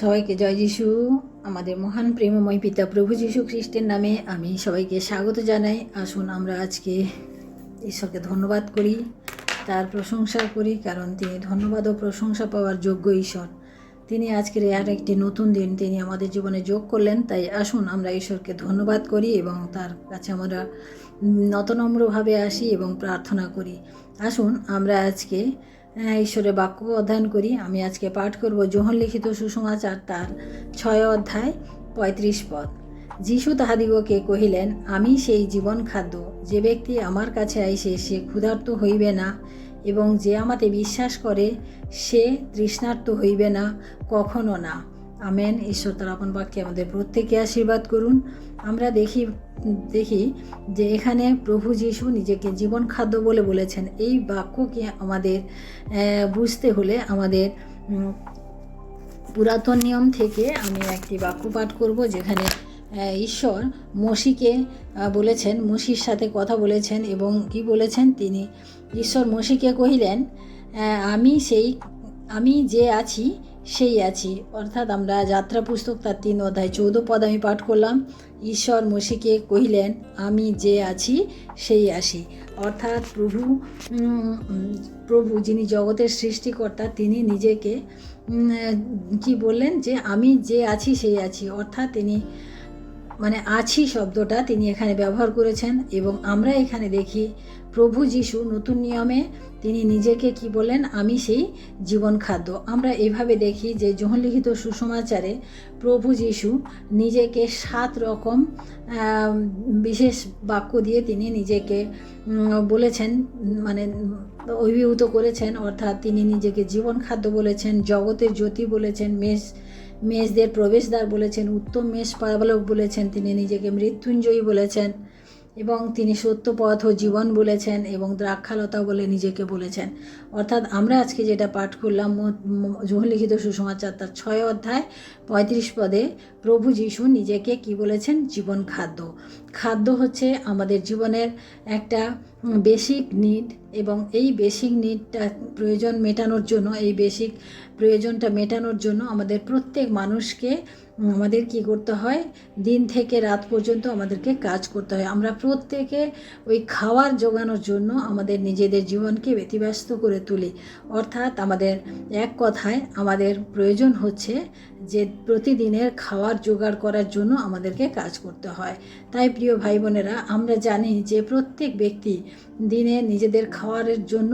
সবাইকে জয় যিশু। আমাদের মহান প্রেমময় পিতা প্রভু যিশু খ্রিস্টের নামে আমি সবাইকে স্বাগত জানাই। আসুন আমরা আজকে ঈশ্বরকে ধন্যবাদ করি, তার প্রশংসা করি, কারণ তিনি ধন্যবাদ ও প্রশংসা পাওয়ার যোগ্য ঈশ্বর। তিনি আজকের আর একটি নতুন দিন তিনি আমাদের জীবনে যোগ করলেন, তাই আসুন আমরা ঈশ্বরকে ধন্যবাদ করি এবং তার কাছে আমরা নতনম্রভাবে আসি এবং প্রার্থনা করি। আসুন আমরা আজকে ঈশ্বরের বাক্য অধ্যয়ন করি। আমি আজকে পাঠ করব যোহন লিখিত সুসমাচার তার ছয় অধ্যায়, পঁয়ত্রিশ পদ। যিশু তাহাদিগকে কহিলেন, আমি সেই জীবন খাদ্য, যে ব্যক্তি আমার কাছে আইসে সে ক্ষুধার্ত হইবে না, এবং যে আমাতে বিশ্বাস করে সে তৃষ্ণার্ত হইবে না, কখনো না। আমেন। ঈশ্বর তার আপন বাক্যে আমাদের প্রত্যেকে আশীর্বাদ করুন। আমরা দেখি দেখি যে এখানে প্রভু যিশু নিজেকে জীবন খাদ্য বলে বলেছেন। এই বাক্যকে আমাদের বুঝতে হলে আমাদের পুরাতন নিয়ম থেকে আমি একটি বাক্য পাঠ করব যেখানে ঈশ্বর মসিকে বলেছেন, মসির সাথে কথা বলেছেন এবং কি বলেছেন তিনি? ঈশ্বর মসিকে কহিলেন আমি সেই, আমি যে আছি সেই আছি। অর্থাৎ আমরা যাত্রা পুস্তক তার তিন অধ্যায় চৌদ্দ পদ আমি পাঠ করলাম। ঈশ্বর মশিকে কহিলেন, আমি যে আছি, সেই আসি। অর্থাৎ প্রভু প্রভু যিনি জগতের সৃষ্টিকর্তা, তিনি নিজেকে কি বললেন যে, আমি যে আছি, সেই আছি। অর্থাৎ তিনি মানে আছি শব্দটা তিনি এখানে ব্যবহার করেছেন এবং আমরা এখানে দেখি প্রভু যিশু নতুন নিয়মে তিনি নিজেকে কি বলেন আমি সেই জীবন খাদ্য। আমরা এভাবে দেখি যে লিখিত সুসমাচারে প্রভু যিশু নিজেকে সাত রকম বিশেষ বাক্য দিয়ে তিনি নিজেকে বলেছেন মানে অভিভূত করেছেন, অর্থাৎ তিনি নিজেকে জীবন খাদ্য বলেছেন, জগতের জ্যোতি বলেছেন, মেষ মেষদের প্রবেশদ্বার বলেছেন, উত্তম মেষ পালক বলেছেন, তিনি নিজেকে মৃত্যুঞ্জয়ী বলেছেন এবং তিনি সত্যপথ ও জীবন বলেছেন এবং দ্রাক্ষালতা বলে নিজেকে বলেছেন। অর্থাৎ আমরা আজকে যেটা পাঠ করলাম লিখিত সুসমাচার তার ছয় অধ্যায়, পঁয়ত্রিশ পদে, প্রভু যিশু নিজেকে কি বলেছেন? জীবন খাদ্য। খাদ্য হচ্ছে আমাদের জীবনের একটা বেসিক নিড এবং এই বেসিক নিডটা প্রয়োজন মেটানোর জন্য, এই বেসিক প্রয়োজনটা মেটানোর জন্য আমাদের প্রত্যেক মানুষকে আমাদের কি করতে হয়? দিন থেকে রাত পর্যন্ত আমাদেরকে কাজ করতে হয়। আমরা প্রত্যেকে ওই খাওয়ার জোগানোর জন্য আমাদের নিজেদের জীবনকে ব্যতিব্যস্ত করে তুলি। অর্থাৎ আমাদের এক কথায় আমাদের প্রয়োজন হচ্ছে যে প্রতিদিনের খাওয়ার জোগাড় করার জন্য আমাদেরকে কাজ করতে হয়। তাই প্রিয় ভাই বোনেরা আমরা জানি যে প্রত্যেক ব্যক্তি দিনে নিজেদের খাওয়ারের জন্য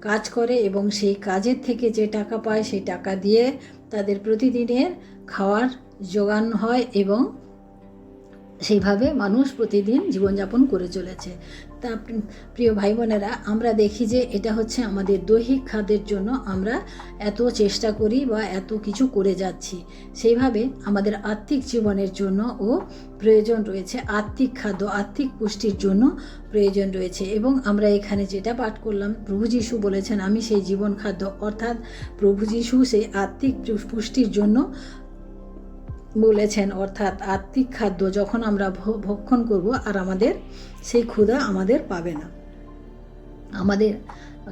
কাজ করে এবং সেই কাজের থেকে যে টাকা পায় সেই টাকা দিয়ে তাদের প্রতিদিনের খাওয়ার যোগান হয় এবং সেইভাবে মানুষ প্রতিদিন জীবনযাপন করে চলেছে। তা প্রিয় ভাই বোনেরা আমরা দেখি যে এটা হচ্ছে আমাদের দৈহিক খাদ্যের জন্য আমরা এত চেষ্টা করি বা এত কিছু করে যাচ্ছি। সেইভাবে আমাদের আত্মিক জীবনের জন্য ও প্রয়োজন রয়েছে আত্মিক খাদ্য, আত্মিক পুষ্টির জন্য প্রয়োজন রয়েছে। এবং আমরা এখানে যেটা পাঠ করলাম, প্রভু যিশু বলেছেন, আমি সেই জীবন খাদ্য, অর্থাৎ প্রভু যিশু সেই আত্মিক পুষ্টির জন্য বলেছেন, অর্থাৎ আত্মিক খাদ্য যখন আমরা ভক্ষণ করব আর আমাদের সেই ক্ষুধা আমাদের পাবে না। আমাদের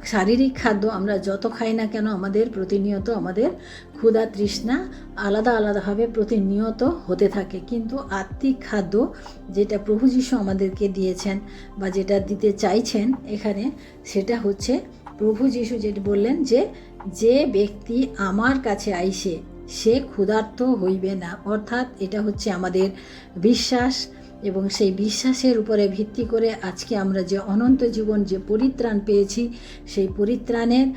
শারীরিক খাদ্য আমরা যত খাই না কেন আমাদের প্রতিনিয়ত আমাদের ক্ষুধা তৃষ্ণা আলাদা আলাদাভাবে প্রতিনিয়ত হতে থাকে। কিন্তু আত্মিক খাদ্য যেটা প্রভু যিশু আমাদেরকে দিয়েছেন বা যেটা দিতে চাইছেন এখানে সেটা হচ্ছে প্রভু যিশু যেটা বললেন যে যে ব্যক্তি আমার কাছে আইসে সে ক্ষুধার্ত হইবে না। অর্থাৎ এটা হচ্ছে আমাদের বিশ্বাস এবং সেই বিশ্বাসের উপরে ভিত্তি করে আজকে আমরা যে অনন্ত জীবন যে পরিত্রাণ পেয়েছি, সেই পরিত্রাণের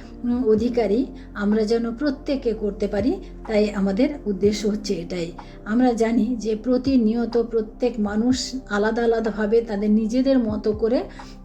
অধিকারী আমরা যেন প্রত্যেকে করতে পারি, তাই আমাদের উদ্দেশ্য হচ্ছে এটাই। আমরা জানি যে প্রতিনিয়ত প্রত্যেক মানুষ আলাদা আলাদাভাবে তাদের নিজেদের মতো করে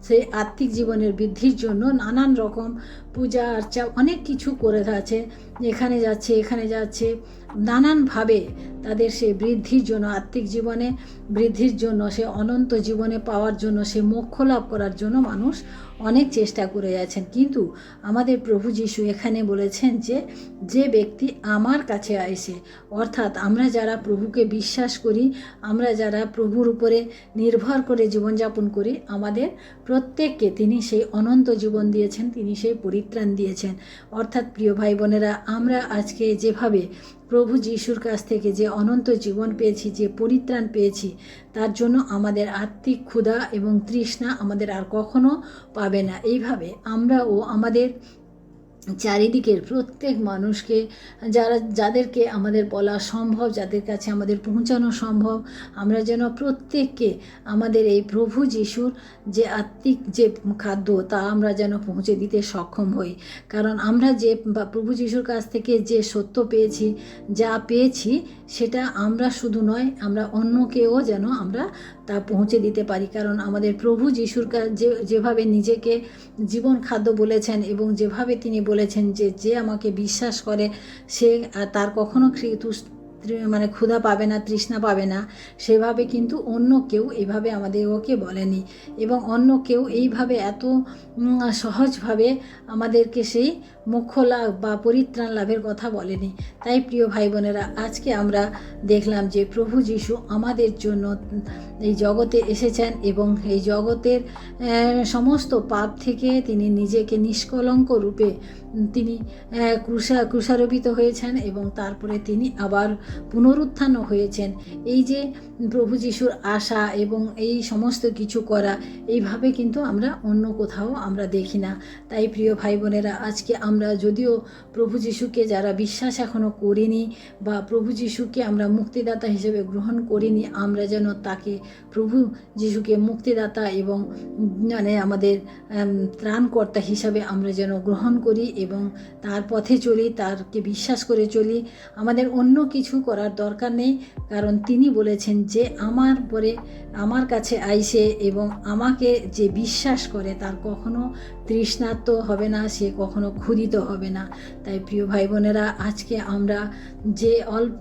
সেই আত্মিক জীবনের বৃদ্ধির জন্য নানান রকম পূজা আর্চা অনেক কিছু করে আছে এখানে যাচ্ছে এখানে যাচ্ছে। নানানভাবে তাদের সে বৃদ্ধির জন্য, আত্মিক জীবনে বৃদ্ধির জন্য, সে অনন্ত জীবনে পাওয়ার জন্য, সে মোক্ষ লাভ করার জন্য মানুষ অনেক চেষ্টা করে যাচ্ছেন কিন্তু আমাদের প্রভু যিশু এখানে বলেছেন যে যে ব্যক্তি আমার কাছে আইসে অর্থাৎ আমরা যারা প্রভুকে বিশ্বাস করি, আমরা যারা প্রভুর উপরে নির্ভর করে জীবনযাপন করি, আমাদের প্রত্যেককে তিনি সেই অনন্ত জীবন দিয়েছেন, তিনি সেই পরিত্রাণ দিয়েছেন। অর্থাৎ প্রিয় ভাই বোনেরা, আমরা আজকে যেভাবে প্রভু যিশুর কাছ থেকে যে অনন্ত জীবন পেয়েছি, যে পরিত্রাণ পেয়েছি, তার জন্য আমাদের আত্মিক ক্ষুধা এবং তৃষ্ণা আমাদের আর কখনো পাবে না। এইভাবে আমরা ও আমাদের চারিদিকের প্রত্যেক মানুষকে, যারা, যাদেরকে আমাদের বলা সম্ভব, যাদের কাছে আমাদের পৌঁছানো সম্ভব, আমরা যেন প্রত্যেককে আমাদের এই প্রভু যিশুর যে আত্মিক যে খাদ্য, তা আমরা যেন পৌঁছে দিতে সক্ষম হই। কারণ আমরা যে, বা প্রভু যিশুর কাছ থেকে যে সত্য পেয়েছি, যা পেয়েছি, সেটা আমরা শুধু নয়, আমরা অন্যকেও যেন আমরা তা পৌঁছে দিতে পারি। কারণ আমাদের প্রভু যিশুর যে, যেভাবে নিজেকে জীবন খাদ্য বলেছেন এবং যেভাবে তিনি বলেছেন যে যে আমাকে বিশ্বাস করে, সে তার কখনো মানে ক্ষুধা পাবে না, তৃষ্ণা পাবে না, সেভাবে কিন্তু অন্য কেউ এভাবে আমাদের ওকে বলেনি। এবং অন্য কেউ এইভাবে এত সহজভাবে আমাদেরকে সেই মোক্ষ লাভ বা পরিত্রাণ লাভের কথা বলেনি। তাই প্রিয় ভাই বোনেরা আজকে আমরা দেখলাম যে প্রভু যিশু আমাদের জন্য এই জগতে এসেছেন এবং এই জগতের সমস্ত পাপ থেকে তিনি নিজেকে নিষ্কলঙ্ক রূপে তিনি ক্রুশা, ক্রুশারোপিত হয়েছেন এবং তারপরে তিনি আবার পুনরুত্থানও হয়েছেন। এই যে প্রভু যিশুর আশা এবং এই সমস্ত কিছু করা, এইভাবে কিন্তু আমরা অন্য কোথাও আমরা দেখি না। তাই প্রিয় ভাই বোনেরা আজকে আমরা যদিও প্রভু যিশুকে যারা বিশ্বাস এখনও করিনি বা প্রভু যিশুকে আমরা মুক্তিদাতা হিসেবে গ্রহণ করিনি, আমরা যেন তাকে প্রভু যিশুকে মুক্তিদাতা এবং মানে আমাদের ত্রাণকর্তা হিসাবে আমরা যেন গ্রহণ করি এবং তার পথে চলি, তারকে বিশ্বাস করে চলি। আমাদের অন্য কিছু করার দরকার নেই, কারণ তিনি বলেছেন যে আমার পরে, আমার কাছে আইসে এবং আমাকে যে বিশ্বাস করে তার কখনো তৃষ্ণার্ত হবে না, সে কখনো ক্ষুদিত হবে না। তাই প্রিয় ভাই বোনেরা আজকে আমরা যে অল্প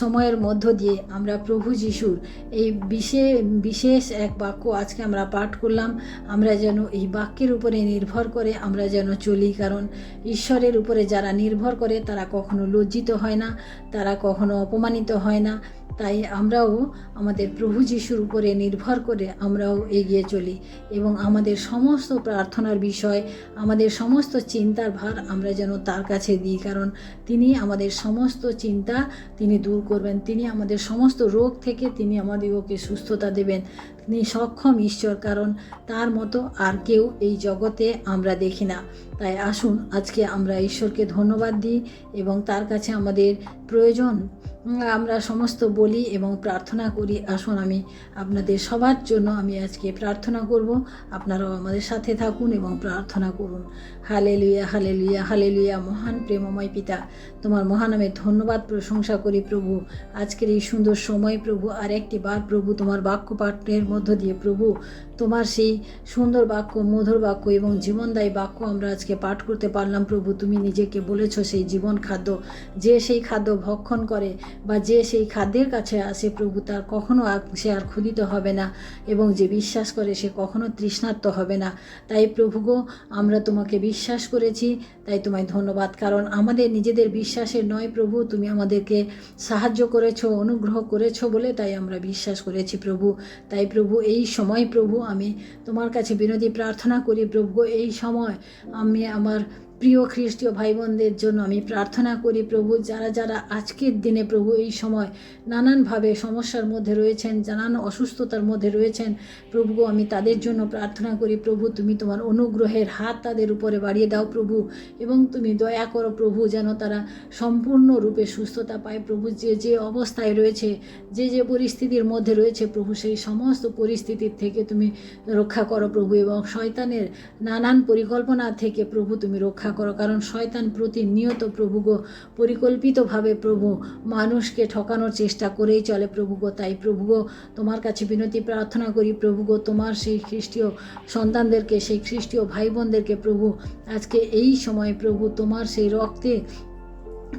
সময়ের মধ্য দিয়ে আমরা প্রভু যিশুর এই বিশেষ বিশেষ এক বাক্য আজকে আমরা পাঠ করলাম, আমরা যেন এই বাক্যের উপরে নির্ভর করে আমরা যেন চলি। কারণ ঈশ্বরের উপরে যারা নির্ভর করে, তারা কখনো লজ্জিত হয় না, তারা কখনো অপমানিত হয় না। তাই আমরাও আমাদের প্রভু যিশুর উপরে নির্ভর করে আমরাও এগিয়ে চলি এবং আমাদের সমস্ত প্রার্থনার বিষয়, আমাদের সমস্ত চিন্তার ভার আমরা যেন তার কাছে দিই। কারণ তিনি আমাদের সমস্ত চিন্তা তিনি দূর করবেন, তিনি আমাদের সমস্ত রোগ থেকে তিনি আমাদেরকে সুস্থতা দেবেন। সক্ষম ঈশ্বর, কারণ তার মতো আর কেউ এই জগতে আমরা দেখি না। তাই আসুন, আজকে আমরা ঈশ্বরকে ধন্যবাদ দিই এবং তার কাছে আমাদের প্রয়োজন আমরা সমস্ত বলি এবং প্রার্থনা করি। আসুন, আমি আপনাদের সবার জন্য আমি আজকে প্রার্থনা করব। আপনারাও আমাদের সাথে থাকুন এবং প্রার্থনা করুন। হালে লুইয়া হালে লুইয়া হালে লুইয়া মহান প্রেমময় পিতা, তোমার মহানামে ধন্যবাদ, প্রশংসা করি প্রভু। আজকের এই সুন্দর সময় প্রভু আর একটি বার প্রভু, তোমার বাক্য পাঠের মধ্য দিয়ে, প্রভু, তোমার সেই সুন্দর বাক্য, মধুর বাক্য এবং জীবনদায়ী বাক্য আমরা আজকে পাঠ করতে পারলাম, প্রভু। তুমি নিজেকে বলেছ সেই জীবন খাদ্য। যে সেই খাদ্য ভক্ষণ করে বা যে সেই খাদ্যের কাছে আসে, প্রভু, তার কখনো সে আর ক্ষুদিত হবে না এবং যে বিশ্বাস করে সে কখনো তৃষ্ণার্ত হবে না। তাই প্রভু গো, আমরা তোমাকে বিশ্বাস করেছি, তাই তোমায় ধন্যবাদ। কারণ আমাদের নিজেদের বিশ্বাসের নয়, প্রভু, তুমি আমাদেরকে সাহায্য করেছ, অনুগ্রহ করেছ বলে তাই আমরা বিশ্বাস করেছি, প্রভু। তাই প্রভু এই সময় প্রভু আমি তোমার কাছে বিনতি প্রার্থনা করি। প্রভু এই সময় আমি আমার প্রিয় খ্রিস্টীয় ভাই বোনদের জন্য আমি প্রার্থনা করি, প্রভু, যারা যারা আজকের দিনে প্রভু এই সময় নানানভাবে সমস্যার মধ্যে রয়েছেন, নানান অসুস্থতার মধ্যে রয়েছেন, প্রভু আমি তাদের জন্য প্রার্থনা করি, প্রভু, তুমি তোমার অনুগ্রহের হাত তাদের উপরে বাড়িয়ে দাও, প্রভু, এবং তুমি দয়া করো, প্রভু, যেন তারা সম্পূর্ণরূপে সুস্থতা পায়, প্রভু, যে যে অবস্থায় রয়েছে, যে যে পরিস্থিতির মধ্যে রয়েছে, প্রভু, সেই সমস্ত পরিস্থিতির থেকে তুমি রক্ষা করো, প্রভু, এবং শয়তানের নানান পরিকল্পনা থেকে প্রভু, তুমি রক্ষা করো, কারণ শয়তান প্রতিনিয়ত প্রভুগো, পরিকল্পিতভাবে প্রভু মানুষকে ঠকানোর চেষ্টা করেই চলে প্রভুগো। তাই প্রভুগো, তোমার কাছে বিনতি, প্রার্থনা করি প্রভুগো, তোমার সেই খ্রিস্টীয় সন্তানদেরকে, সেই খ্রিস্টীয় ভাই বোনদেরকে প্রভু, আজকে এই সময় প্রভু তোমার সেই রক্তে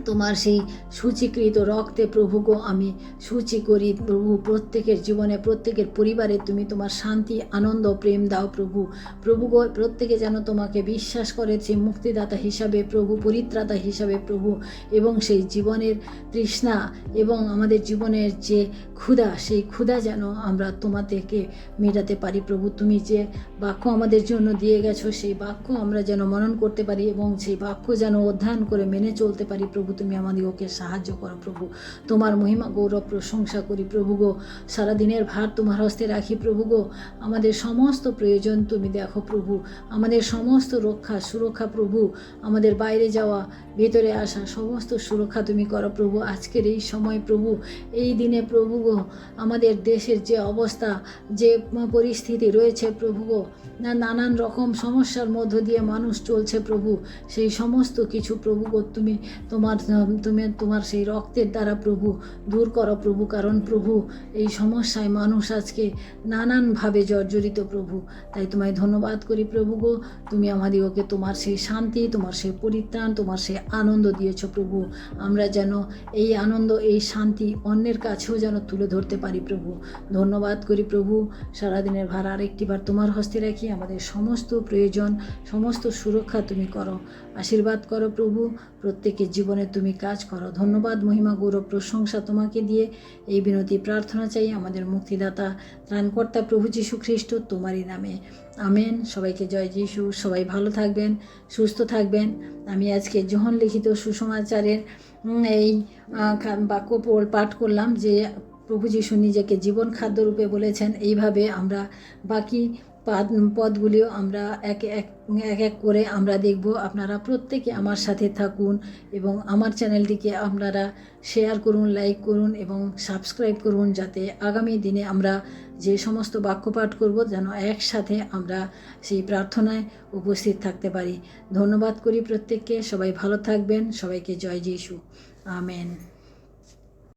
তোমার সেই সূচীকৃত রক্তে প্রভু গো আমি সূচি করি প্রভু, প্রত্যেকের জীবনে, প্রত্যেকের পরিবারে তুমি তোমার শান্তি, আনন্দ, প্রেম দাও প্রভু। প্রভু প্রত্যেকে যেন তোমাকে বিশ্বাস করে যে মুক্তিদাতা হিসাবে প্রভু, পরিত্রাতা হিসাবে প্রভু। এবং সেই জীবনের তৃষ্ণা এবং আমাদের জীবনের যে ক্ষুধা, সেই ক্ষুধা যেন আমরা তোমাদেরকে মেটাতে পারি প্রভু। তুমি যে বাক্য আমাদের জন্য দিয়ে গেছো, সেই বাক্য আমরা যেন মনন করতে পারি এবং সেই বাক্য যেন অধ্যয়ন করে মেনে চলতে পারি প্রভু। প্রভু, তুমি আমাদিগকে সাহায্য করো প্রভু। তোমার মহিমা, গৌরব, প্রশংসা করি প্রভু গো। সারাদিনের ভার তোমার হস্তে রাখি প্রভু গো। আমাদের সমস্ত প্রয়োজন তুমি দেখো প্রভু। আমাদের সমস্ত রক্ষা, সুরক্ষা প্রভু। আমাদের বাইরে যাওয়া, ভেতরে আসা, সমস্ত সুরক্ষা তুমি করো প্রভু। আজকের এই সময় প্রভু, এই দিনে প্রভু গো, আমাদের দেশের যে অবস্থা, যে পরিস্থিতি রয়েছে প্রভু গো, না নানান রকম সমস্যার মধ্য দিয়ে মানুষ চলছে প্রভু। সেই সমস্ত কিছু প্রভু গো, তুমি তোমার তুমি তোমার সেই রক্তের দ্বারা প্রভু, দূর করো প্রভু, কারণ প্রভু এই সমস্যায় মানুষ আজকে নানানভাবে জর্জরিত প্রভু। তাই তোমায় ধন্যবাদ করি প্রভু গো। তুমি আমাদিগকে তোমার সেই শান্তি, তোমার সেই পরিত্রাণ, তোমার সেই আনন্দ দিয়েছ প্রভু। আমরা যেন এই আনন্দ, এই শান্তি অন্যের কাছেও যেন তুলে ধরতে পারি প্রভু। ধন্যবাদ করি প্রভু। সারাদিনের ভার আরেকটিবার তোমার হস্তে রাখি। আমাদের সমস্ত প্রয়োজন, সমস্ত সুরক্ষা তুমি করো। আশীর্বাদ করো প্রভু। প্রত্যেকের জীবনে তুমি কাজ করো। ধন্যবাদ, মহিমা, গৌরব, প্রশংসা তোমাকে দিয়ে এই বিনতি প্রার্থনা চাই। আমাদের মুক্তিদাতা, ত্রাণকর্তা প্রভু যীশু খ্রিস্ট, তোমারই নামে। আমেন। সবাইকে জয় যীশু। সবাই ভালো থাকবেন, সুস্থ থাকবেন। আমি আজকে যোহন লিখিত সুসমাচারের এই বাক্য পাঠ করলাম যে প্রভু যিশু নিজেকে জীবন খাদ্যরূপে বলেছেন। এইভাবে আমরা বাকি পাদ, পদগুলিও আমরা এক এক এক এক করে আমরা দেখব। আপনারা প্রত্যেকে আমার সাথে থাকুন এবং আমার চ্যানেলটিকে আপনারা শেয়ার করুন, লাইক করুন এবং সাবস্ক্রাইব করুন যাতে আগামী দিনে আমরা যে সমস্ত বাক্য পাঠ করব যেন একসাথে আমরা সেই প্রার্থনায় উপস্থিত থাকতে পারি। ধন্যবাদ করি প্রত্যেককে। সবাই ভালো থাকবেন। সবাইকে জয় যিশু। আমেন।